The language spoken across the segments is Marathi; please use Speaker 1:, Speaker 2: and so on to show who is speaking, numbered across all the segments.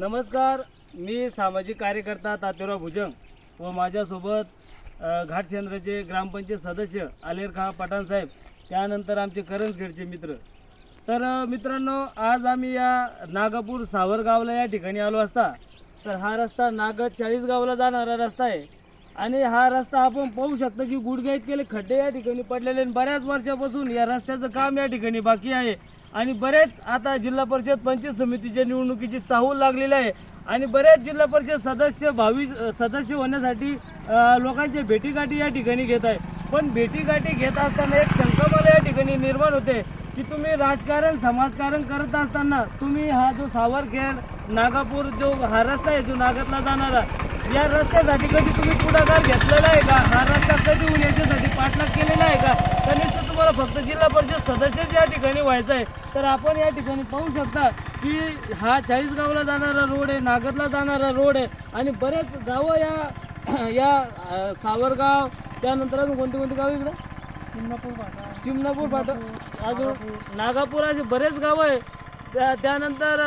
Speaker 1: नमस्कार मी सामाजिक कार्यकर्ता तात्याराव भुजंग व माझ्यासोबत अ, ग्रामपंचायत सदस्य आलेर खा पठाण साहेब त्यानंतर आमचे करंजखेडचे मित्र. तर मित्रांनो आज आम्ही या नागापूर सावरगावला या ठिकाणी आलो असता. तर हा रस्ता नागद चाळीसगावला जाणारा रस्ता आहे. आणि हा रस्ता आपण पाहू शकतो की गुडघ्या इतकेले खड्डे या ठिकाणी पडलेले आणि बऱ्याच वर्षापासून या रस्त्याचं काम या ठिकाणी बाकी आहे. आणि बरेच आता जिल्हा परिषद पंचायत समितीच्या निवडणुकीची चाहूल लागलेली आहे. आणि बरेच जिल्हा परिषद सदस्य भावी सदस्य होण्यासाठी लोकांचे भेटीगाठी या ठिकाणी घेत आहे. पण भेटीगाठी घेत असताना एक शंका मला या ठिकाणी निर्माण होते की तुम्ही राजकारण समाजकारण करत असताना तुम्ही हा जो सावरखेड नागापूर जो हा रस्ता आहे जो नागातला जाणारा या रस्त्यासाठी कधी तुम्ही पुढाकार घेतलेला आहे का? हा रस्ता कधी होऊन याच्यासाठी पाठलाग केलेला आहे का? तर तुम्हाला फक्त जिल्हा परिषद सदस्यच या ठिकाणी व्हायचं आहे. तर आपण या ठिकाणी पाहू शकता की हा चाळीसगावला जाणारा रोड आहे नागदला जाणारा रोड आहे आणि बरेच गावं या या सावरगाव त्यानंतर अजून कोणती कोणती गाव इकडं? चिमणापूर फाटा अजून नागापूर. असे बरेच गाव आहे. त्या त्यानंतर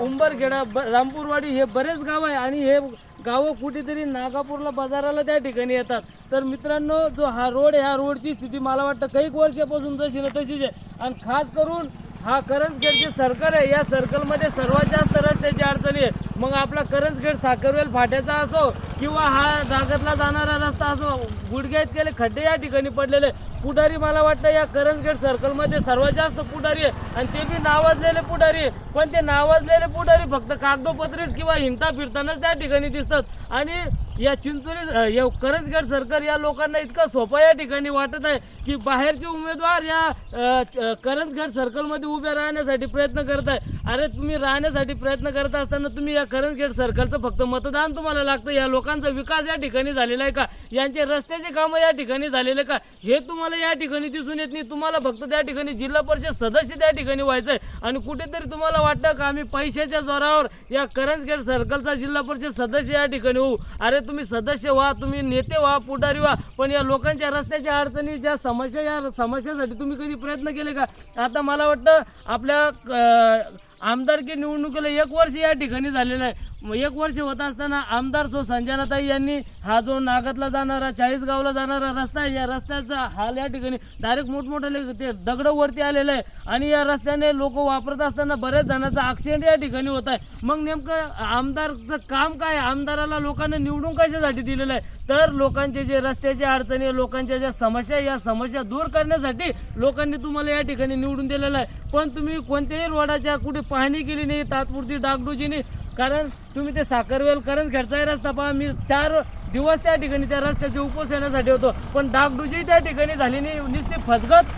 Speaker 1: उंबरखेडा ब- रामपूरवाडी हे बरेच गाव आहे आणि हे गावं कुठेतरी नागापूरला बाजाराला त्या ठिकाणी येतात. तर मित्रांनो जो हा रोड आहे ह्या रोडची स्थिती मला वाटतं काही वर्षापासून जशी ना तशीच आहे. आणि खास करून हा करंजखेड जे सर्कल आहे. या सर्कलमध्ये सर्वात जास्त रस्त्याची अडचणी आहे मग आपला करंजखेड साखरवेल फाट्याचा असो किंवा हा दागतला जाणारा रस्ता असो गुडघ्यात केले खड्डे या ठिकाणी पडलेले पुढारी मला वाटतं या करंजखेड सर्कलमध्ये सर्वात जास्त पुढारी आहे. आणि ते बी नावाजलेले पुढारी पण ते नावाजलेले पुढारी फक्त कागदोपत्रीच किंवा हिंता फिरतानाच त्या ठिकाणी दिसतात. आणि या चिंचोली अ, या करंजखेड सर्कल या लोकांना इतकं सोपं या ठिकाणी वाटत आहे की बाहेरचे उमेदवार या करंजगड सर्कलमध्ये उभे राहण्यासाठी प्रयत्न करत आहे. अरे तुम्ही राहण्यासाठी प्रयत्न करत असताना तुम्ही या करंजखेड सर्कलचं फक्त मतदान तुम्हाला लागतं. या लोकांचा विकास या ठिकाणी झालेला आहे का? यांचे रस्त्याचे कामं या ठिकाणी झालेले का? हे तुम्हाला या ठिकाणी दिसून येत नाही. तुम्हाला फक्त त्या ठिकाणी जिल्हा परिषद सदस्य त्या ठिकाणी व्हायचं आहे आणि कुठेतरी तुम्हाला वाटतं का आम्ही पैशाच्या जोरावर या करंजखेड सर्कलचा जिल्हा परिषद सदस्य या ठिकाणी होऊ? अरे तुम्ही सदस्य व्हा तुम्ही नेते व्हा पुढारी व्हा पण या लोकांच्या रस्त्याच्या अडचणी ज्या समस्या या समस्यासाठी तुम्ही कधी प्रयत्न केले का? आता मला वाटतं आपल्या क- आमदारकी निवडणुकीला एक वर्ष या ठिकाणी झालेलं आहे. एक वर्ष होत असताना आमदार जो संजनाताई यांनी हा जो नागतला जाणारा चाळीसगावला जाणारा रस्ता आहे या रस्त्याचा हाल या ठिकाणी डायरेक्ट मोठमोठे ते दगड वरती आलेलं आहे. आणि या रस्त्याने लोक वापरत असताना बऱ्याच जणांचा ॲक्सिडेंट या ठिकाणी होत आहे. मग नेमकं आमदारचं काम काय आमदाराला लोकांना निवडून कशासाठी दिलेलं आहे? तर लोकांचे जे रस्त्याचे अडचणी लोकांच्या ज्या समस्या या समस्या दूर करण्यासाठी लोकांनी तुम्हाला या ठिकाणी निवडून दिलेलं आहे. पण तुम्ही कोणत्याही रोडाच्या कुठे पाहणी केली नाही तात्पुरती डागडुजीने कारण तुम्ही ते साखरवेल कारण घरचाही रस्ता पहा. मी चार दिवस त्या ठिकाणी त्या रस्त्याचे उपोषणासाठी होतो. पण डागडुजी त्या ठिकाणी झाली नाही. नुसती फसगत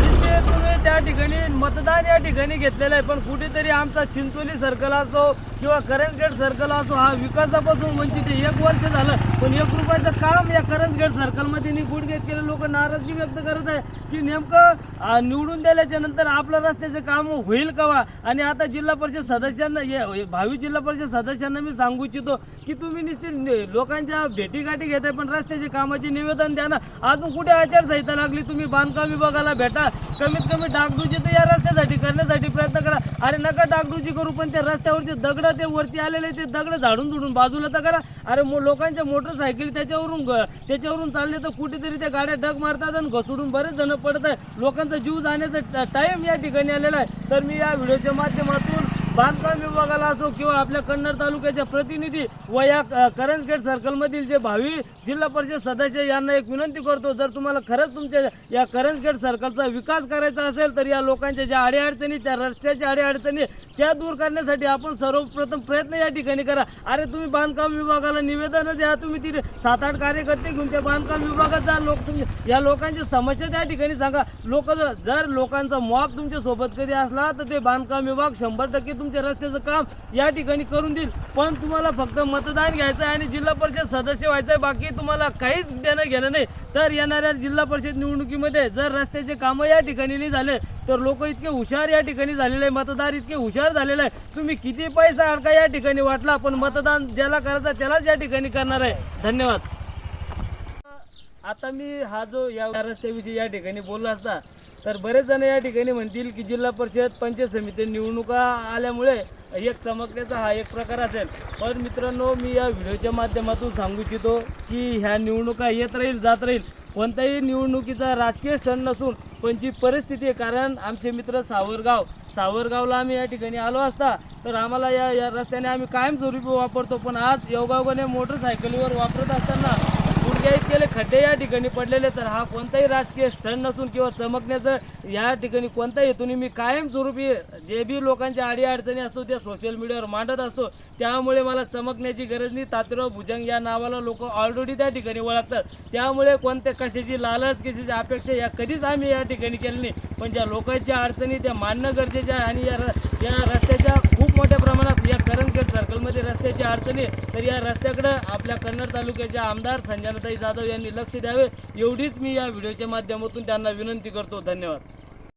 Speaker 1: नुसते तुम्ही त्या ठिकाणी मतदान या ठिकाणी घेतलेलं आहे. पण कुठेतरी आमचा चिंचोली सर्कल असो किंवा करंजगेट सर्कल असो हा विकासापासून वंचित एक वर्ष झालं पण एक रुपयाचं काम या करंजगेट सर्कलमध्ये निघून घेत केले. लोक नाराजगी व्यक्त करत आहे की नेमकं निवडून दिल्याच्या नंतर आपलं रस्त्याचं काम होईल कवा? आणि आता जिल्हा परिषद सदस्यांना भावी जिल्हा परिषद सदस्यांना मी सांगू इच्छितो की तुम्ही नुसते लोकांच्या भेटीगाठी घेताय पण रस्त्याचे कामाचे निवेदन द्या ना. अजून कुठे आचारसंहिता लागली? तुम्ही बांधकाम विभागाला भेटा. कमीत कमी डागडुजी तर या रस्त्यासाठी करण्यासाठी प्रयत्न करा. अरे नका डागडुजी करू पण त्या रस्त्यावरचे दगड ते वरती आलेले ते दगड झाडून झुडून बाजूला तर करा. अरे मो- लोकांच्या मोटरसायकल त्याच्यावरून ग- त्याच्यावरून चालले तर कुठेतरी त्या गाड्या डग मारतात आणि घसडून बरेच जण पडत आहे लोकांचा जीव जाण्याचा टाईम या ठिकाणी आलेला आहे. तर मी या व्हिडिओच्या माध्यमातून बांधकाम विभागाला असो किंवा आपल्या कन्नड तालुक्याच्या प्रतिनिधी व या क- करंजगेट सर्कलमधील जे भावी जिल्हा परिषद सदस्य यांना एक विनंती करतो जर तुम्हाला खरंच तुमच्या या करंजगेट सर्कलचा विकास करायचा असेल तर या लोकांच्या ज्या अडीअडचणी त्या रस्त्याच्या अडीअडचणी त्या दूर करण्यासाठी आपण सर्वप्रथम प्रयत्न या ठिकाणी करा. अरे तुम्ही बांधकाम विभागाला निवेदन द्या तुम्ही तिथे सात आठ कार्यकर्ते घेऊन त्या बांधकाम विभागात जा लोक तुम्ही या लोकांची समस्या त्या ठिकाणी सांगा. लोक जर लोकांचा मॉब तुमच्यासोबत कधी असला तर ते बांधकाम विभाग शंभर टक्के तुमच्या रस्त्याचं काम या ठिकाणी करून देईल. पण तुम्हाला फक्त मतदान घ्यायचं आहे आणि जिल्हा परिषद सदस्य व्हायचं आहे. बाकी तुम्हाला काहीच देणं घेणं नाही. तर येणाऱ्या जिल्हा परिषद निवडणुकीमध्ये जर रस्त्याचे कामं या ठिकाणी नाही झाले तर लोक इतके हुशार या ठिकाणी झालेले आहे मतदार इतके हुशार झालेले आहे तुम्ही किती पैसा अडका या ठिकाणी वाटला पण मतदान ज्याला करायचं त्यालाच या ठिकाणी करणार आहे. धन्यवाद. आता मी हा जो या रस्त्याविषयी या ठिकाणी बोलला असता तर बरेच जण या ठिकाणी म्हणतील की जिल्हा परिषद पंचायत समिती निवडणुका आल्यामुळे एक चमकण्याचा हा एक प्रकार असेल. पण मित्रांनो मी या व्हिडिओच्या माध्यमातून सांगू इच्छितो की ह्या निवडणुका येत राहील जात राहील. कोणत्याही निवडणुकीचा राजकीय स्टंट नसून पण जी परिस्थिती आहे कारण आमचे मित्र सावरगाव सावरगावला आम्ही या ठिकाणी आलो असता तर आम्हाला या या रस्त्याने आम्ही कायमस्वरूपी वापरतो. पण आज योगायोगाने मोटरसायकलीवर वापरत असताना गुडघ्या केले खड्डे या ठिकाणी पडलेले तर हा कोणताही राजकीय स्टंट नसून किंवा चमकण्याचं या ठिकाणी कोणत्या हेतून मी कायमस्वरूपी जे बी लोकांच्या अडीअडचणी असतो त्या सोशल मीडियावर मांडत असतो. त्यामुळे मला चमकण्याची गरज नाही. तात्याराव भुजंग या नावाला लोक ऑलरेडी त्या ठिकाणी ओळखतात. त्यामुळे कोणत्या कशाची लालच कशाची अपेक्षा या कधीच आम्ही या ठिकाणी केली नाही. पण ज्या लोकांच्या अडचणी त्या मानणं गरजेच्या आहे आणि या र- या रस्त्याच्या खूप मोठ्या प्रमाणात या करंजगड काही अडचणी तर या रस्त्याकडं आपल्या कन्नड तालुक्याच्या आमदार संजनाताई जाधव यांनी लक्ष द्यावे एवढीच मी या व्हिडिओच्या माध्यमातून त्यांना विनंती करतो. धन्यवाद.